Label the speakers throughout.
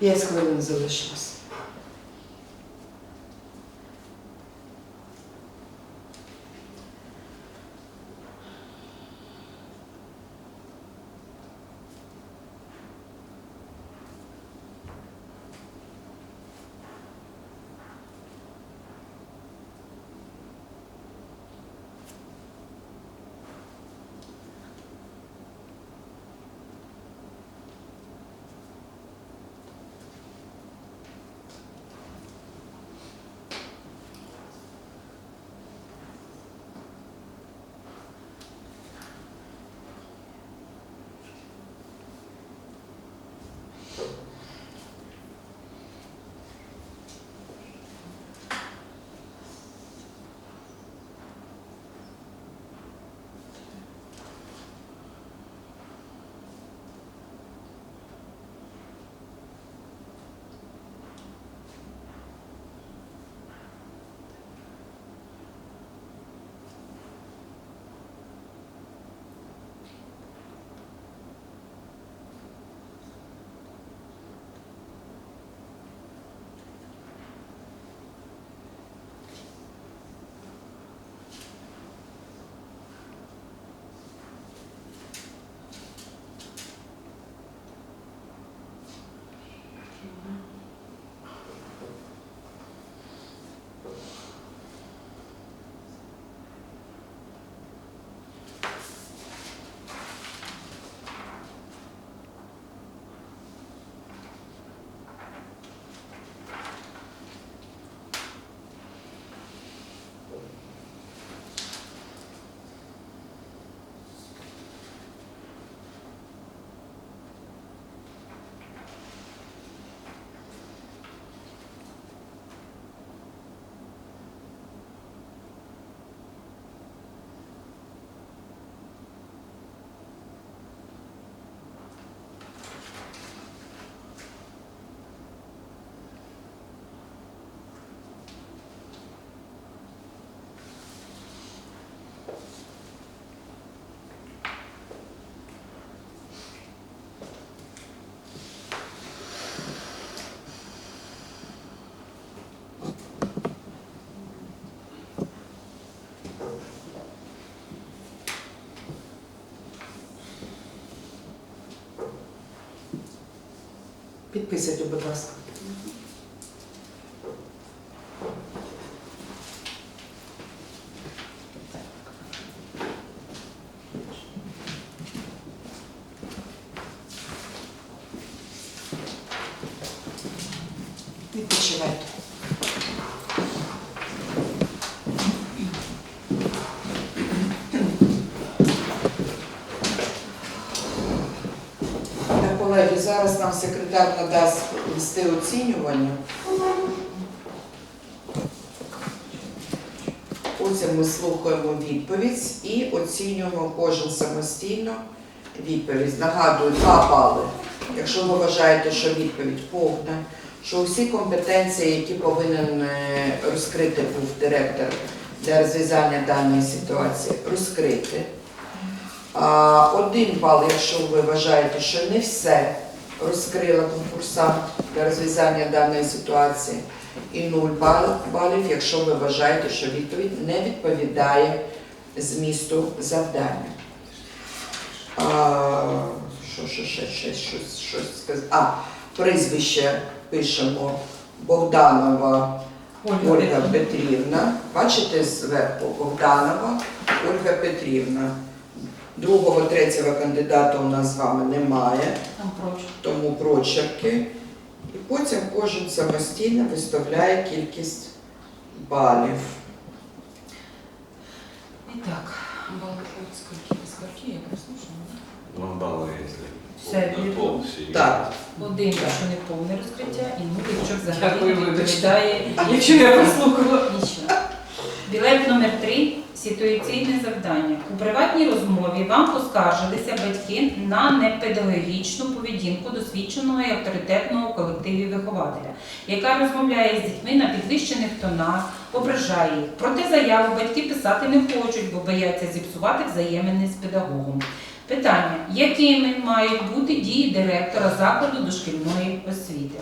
Speaker 1: bir eskalınıza ulaşması. Підписуйте, будь ласка. Відпочивайте. Так, колеги, зараз нам секретар надасть листи оцінювання. Потім ми слухаємо відповідь і оцінюємо кожен самостійно відповідь. Нагадую, два бали. Якщо ви вважаєте, що відповідь повна, що усі компетенції, які повинен е, розкрити був директор для розв'язання даної ситуації, розкрити. Один бал, якщо ви вважаєте, що не все розкрила конкурсант для розв'язання даної ситуації, і 0 балів, якщо ви вважаєте, що відповідь не відповідає змісту завдання. А, що, що, ще, ще, щось, щось сказати? А, прізвище пишемо Богданова Ольга Петрівна. Бачите зверху Богданова Ольга Петрівна. Другого, третього кандидата у нас з вами немає, тому прочерки. І потім кожен самостійно виставляє кількість балів.
Speaker 2: І так, балакают скільки скільки, я прослушала.
Speaker 3: Два балла, если.
Speaker 2: Все,
Speaker 3: на пол.
Speaker 1: Так.
Speaker 2: Один, якщо не повне розкриття, і нуль, якщо взагалі не відповідає.
Speaker 4: Якщо я прослухала.
Speaker 2: Нічого. Білет номер 3 ситуаційне завдання. У приватній розмові вам поскаржилися батьки на непедагогічну поведінку досвідченого і авторитетного колективі вихователя, яка розмовляє з дітьми на підвищених тонах, ображає їх. Проте заяву батьки писати не хочуть, бо бояться зіпсувати взаємини з педагогом. Питання: якими мають бути дії директора закладу дошкільної освіти?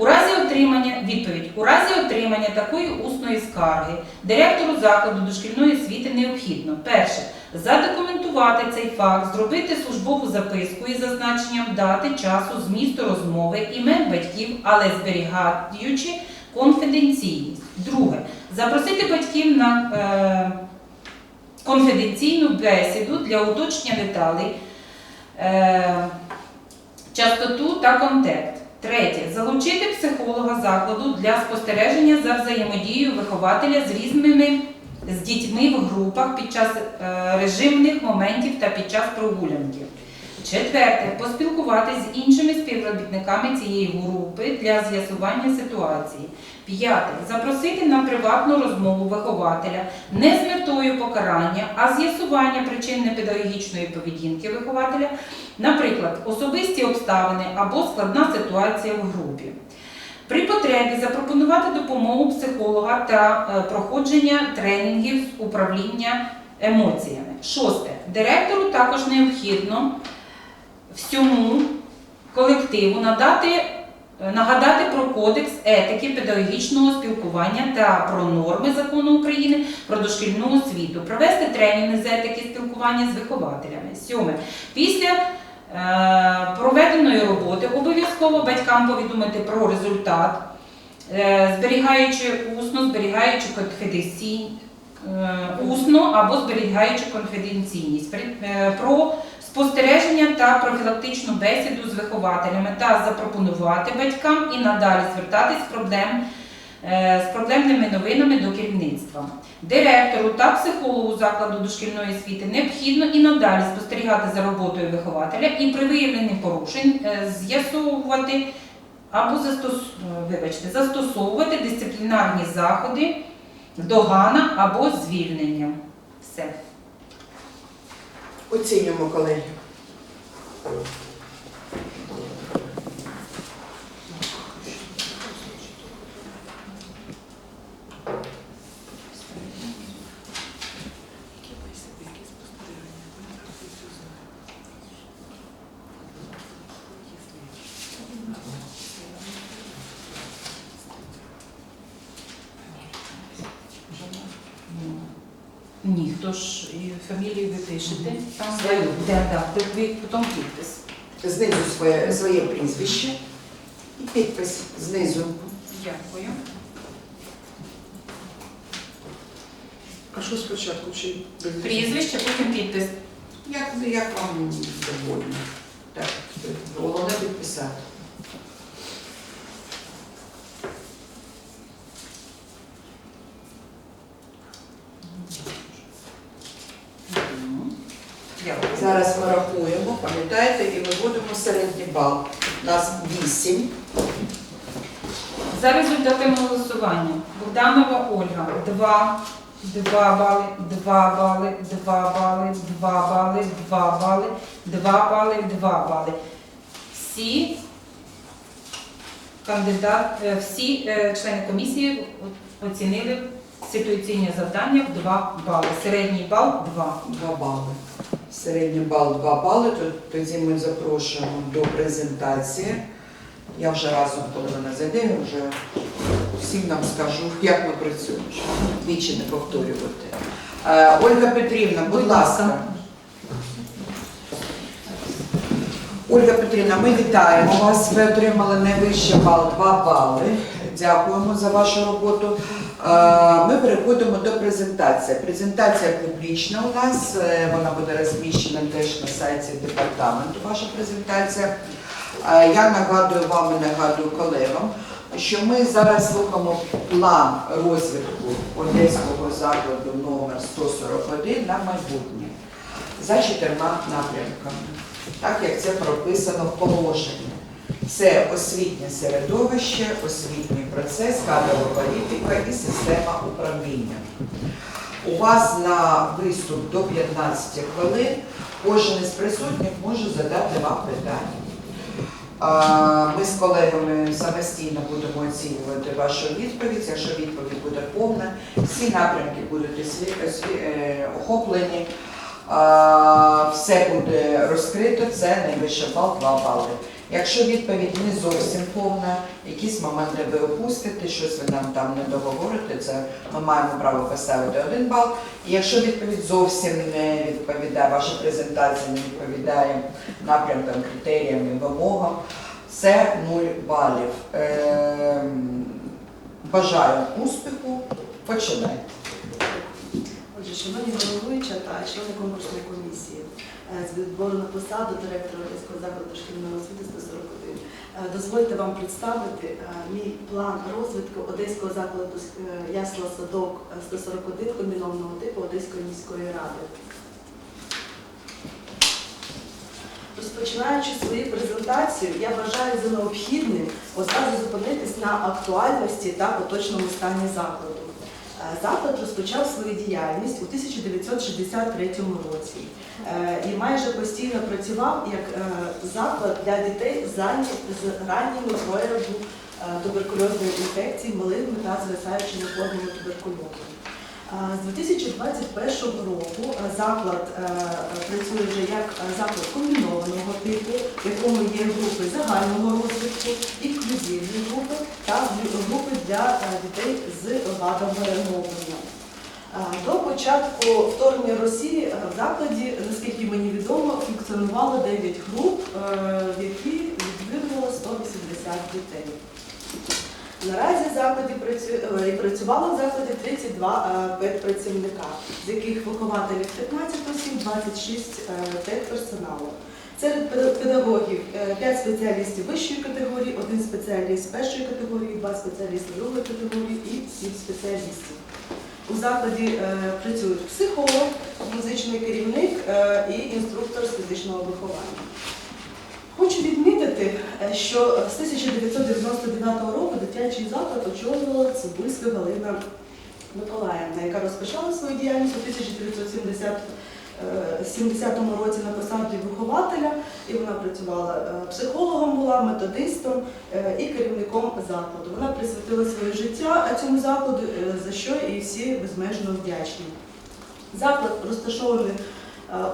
Speaker 2: У разі отримання відповідь у разі отримання такої усної скарги директору закладу дошкільної освіти необхідно перше задокументувати цей факт, зробити службову записку із зазначенням дати, часу, змісту розмови, імен батьків, але зберігаючи конфіденційність. Друге запросити батьків на е, конфіденційну бесіду для уточнення деталей, е, частоту та контекст. Третє. Залучити психолога закладу для спостереження за взаємодією вихователя з різними з дітьми в групах під час е, режимних моментів та під час прогулянки. Четверте. Поспілкуватись з іншими співробітниками цієї групи для з'ясування ситуації. П'яте. Запросити на приватну розмову вихователя не з метою покарання, а з'ясування причин непедагогічної поведінки вихователя, наприклад, особисті обставини або складна ситуація в групі. При потребі запропонувати допомогу психолога та е, проходження тренінгів з управління емоціями. Шосте. Директору також необхідно всьому колективу надати, е, нагадати про кодекс етики педагогічного спілкування та про норми закону України про дошкільну освіту, провести тренінги з етики спілкування з вихователями. Сьоме. Після е, проведеної роботи обов'язково батькам повідомити про результат, е, зберігаючи усно, зберігаючи конфіденційність. Усно або зберігаючи конфіденційність про спостереження та профілактичну бесіду з вихователями та запропонувати батькам і надалі звертатись проблем е, з проблемними новинами до керівництва. Директору та психологу закладу дошкільної освіти необхідно і надалі спостерігати за роботою вихователя і при виявленні порушень е, з'ясовувати або застос... е, вибачте, застосовувати дисциплінарні заходи, догана або звільнення. Все.
Speaker 1: Оцінюємо, колеги.
Speaker 2: Ні, хто ж і Там
Speaker 1: Свою.
Speaker 2: да, де ви потім підпис.
Speaker 1: Знизу своє, своє прізвище і підпис знизу.
Speaker 2: Дякую.
Speaker 3: А що спочатку? Чи
Speaker 2: Прізвище, потім підпис.
Speaker 1: Як, як вам довольно? Так, головне підписати.
Speaker 2: Дякую.
Speaker 1: Зараз ми рахуємо, пам'ятаєте, і виводимо середній бал. У нас 8.
Speaker 2: За результатами голосування Богданова Ольга 2, 2 бали, 2 бали, 2 бали, 2 бали, 2 бали, 2 бали, 2 бали. Всі кандидат, е, всі е, члени комісії оцінили ситуаційні завдання в 2 бали. Середній бал 2.
Speaker 1: 2 бали. Середній бал 2 бали. То- Тоді ми запрошуємо до презентації. Я вже разом, коли вона зайде, вже всім нам скажу, як ми працюємо, щоб двічі не повторювати. Е, Ольга Петрівна, будь ласка. Ольга Петрівна, ми вітаємо вас. Ви отримали найвищий бал 2 бали. Дякуємо за вашу роботу. Е, Ми переходимо до презентації. Презентація публічна у нас. е, Вона буде розміщена теж на сайті департаменту. Ваша презентація. Е, Я нагадую вам і нагадую колегам, що ми зараз слухаємо план розвитку Одеського закладу номер 141 на майбутнє за чотирма напрямками, так як це прописано в положенні. Це освітнє середовище, освітній процес, кадрова політика і система управління. У вас на виступ до 15 хвилин кожен із присутніх може задати вам питання. Ми з колегами самостійно будемо оцінювати вашу відповідь. Якщо відповідь буде повна, всі напрямки будуть е, охоплені. Все буде розкрито, це найвищий бал 2 бали. Якщо відповідь не зовсім повна, якісь моменти ви опустите, щось ви нам там не договорите, це ми маємо право поставити один бал. І якщо відповідь зовсім не відповідає, ваша презентація не відповідає напрямкам, критеріям і вимогам, це 0 балів. Ем, бажаю успіху. Починайте.
Speaker 4: Отже, шановні головуюча та члени конкурсної комісії е, з відбору на посаду директора Одеського закладу шкільної освіти 141. Е, Дозвольте вам представити е, мій план розвитку Одеського закладу е, ясла садок е, 141 комбінованого типу Одеської міської ради. Розпочинаючи свою презентацію, я вважаю за необхідним одразу зупинитись на актуальності та поточному стані закладу. Е, Заклад розпочав свою діяльність у 1963 році е, і майже постійно працював як е, заклад для дітей з ранніми прояву е, туберкульозної інфекції малими та звисаючими формами туберкульозу. З 2021 року е, заклад е, працює вже як е, заклад комбінованого типу, в якому є групи загального розвитку, інклюзивні групи та групи для дітей з вадами. Е, До початку вторгнення Росії в закладі, наскільки мені відомо, функціонувало 9 груп, в які відвідувало 180 дітей. Наразі закладі е, працювало в закладі 32 е, педпрацівника, з яких вихователів 15 осіб, 26 е, педперсоналу. Серед педагогів 5 спеціалістів вищої категорії, 1 спеціаліст першої категорії, 2 спеціалісти другої категорії і 7 спеціалістів. У закладі е, працюють психолог, музичний керівник е, і інструктор з фізичного виховання. Хочу відмітити, е, що з 1999 року дитячий заклад очолювала Цибульська Галина Миколаївна, яка розпочала свою діяльність у 1970 е, 70 році на посаді вихователя, і вона працювала е, психологом, була методистом і керівником закладу. Вона присвятила своє життя цьому закладу, за що і всі безмежно вдячні. Заклад розташований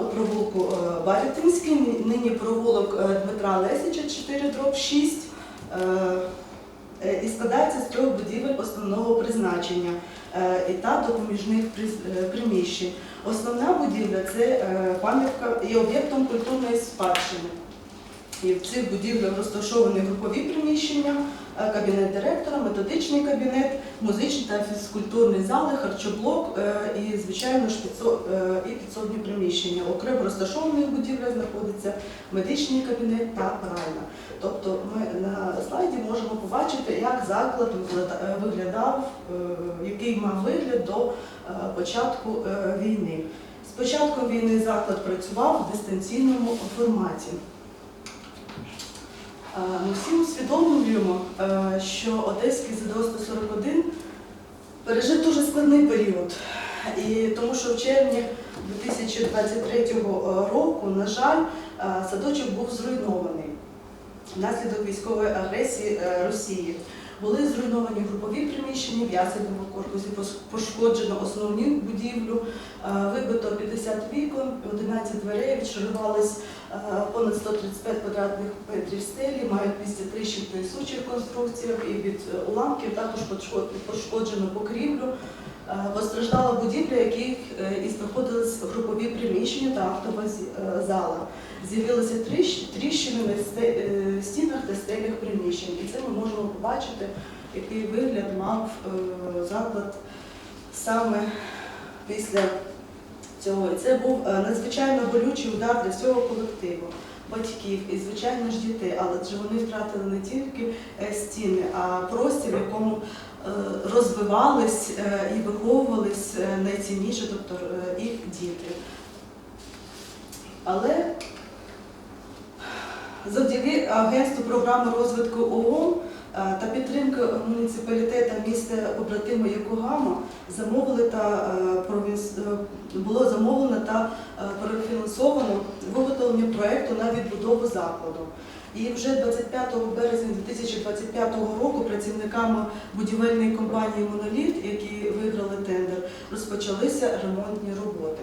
Speaker 4: у провулку е, нині провулок е, Дмитра Лесіча, 4 дроб 6 е, е, і складається з трьох будівель основного призначення е, і та допоміжних е, приміщень. Основна будівля це е, пам'ятка є об'єктом культурної спадщини. І в цих будівлях розташовані групові приміщення, е, кабінет директора, методичний кабінет, музичні та фізкультурні зали, харчоблок е, і, звичайно ж, е, підсобні приміщення. Окремо розташованих будівлях знаходиться медичний кабінет та пральна. Тобто ми на слайді можемо побачити, як заклад виглядав, який мав вигляд до початку війни. З початком війни заклад працював в дистанційному форматі. Е, Ми всі усвідомлюємо, е, що Одеський ЗДО 141 пережив дуже складний період. І тому що в червні 2023 року, на жаль, е, садочок був зруйнований внаслідок військової агресії е, Росії. Були зруйновані групові приміщення в ясельному корпусі, пошкоджено основні будівлю, е, вибито 50 вікон, 11 дверей, відшарувались е, понад 135 квадратних метрів стелі, мають місце тріщин в трясучих конструкціях і від е, уламків також пошко- пошкоджено покрівлю. Е, Постраждала будівля, яких е, і знаходились групові приміщення та автова е, зала. З'явилися тріщини на стінах та стелях приміщень. І це ми можемо побачити, який вигляд мав заклад саме після цього. І це був надзвичайно болючий удар для всього колективу, батьків і, звичайно ж, дітей. Але вони втратили не тільки стіни, а простір, в якому розвивались е, і виховувались е, найцінніше, тобто е, їх діти. Але завдяки агентству програми розвитку ООН е, та підтримки муніципалітету міста побратима Йокогама замовили та е, е, було замовлено та е, профінансовано виготовлення проекту на відбудову закладу. І вже 25 березня 2025 року працівниками будівельної компанії Моноліт, які виграли тендер, розпочалися ремонтні роботи.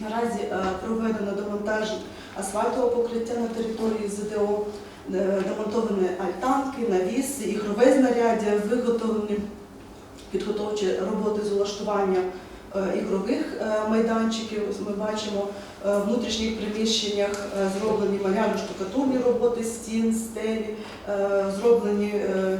Speaker 4: Наразі е, проведено демонтаж асфальтового покриття на території ЗДО, е, демонтовані альтанки, навіси, ігрове знаряддя, виготовлені підготовчі роботи з улаштування е, ігрових майданчиків. Ми бачимо в внутрішніх приміщеннях е, зроблені малярно-штукатурні роботи стін, стелі, е, зроблені е,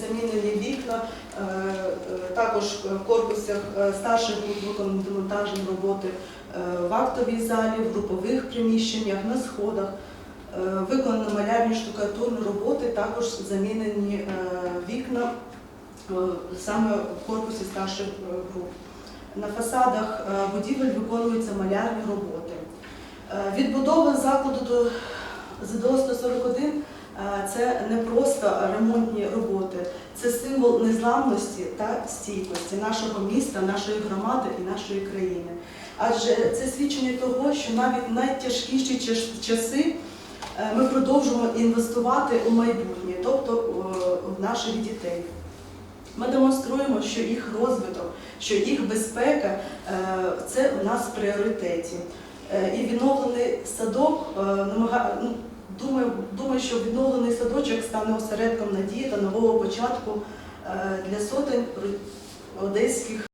Speaker 4: замінені вікна. Е, е, Також в корпусах е, старших виконані демонтажні роботи е, в актовій залі, в групових приміщеннях, на сходах. Е, Виконані малярні штукатурні роботи, також замінені е, вікна е, саме в корпусі старших е, груп. На фасадах е, будівель виконуються малярні роботи. Е, Відбудова закладу до ЗДО 141 е, це не просто ремонтні роботи, це символ незламності та стійкості нашого міста, нашої громади і нашої країни. Адже це свідчення того, що навіть найтяжкіші часи ми продовжуємо інвестувати у майбутнє, тобто в наших дітей. Ми демонструємо, що їх розвиток, що їх безпека е, це у нас в пріоритеті. Е, І відновлений садок е, ну, думаю, що відновлений садочок стане осередком надії та нового початку для сотень одеських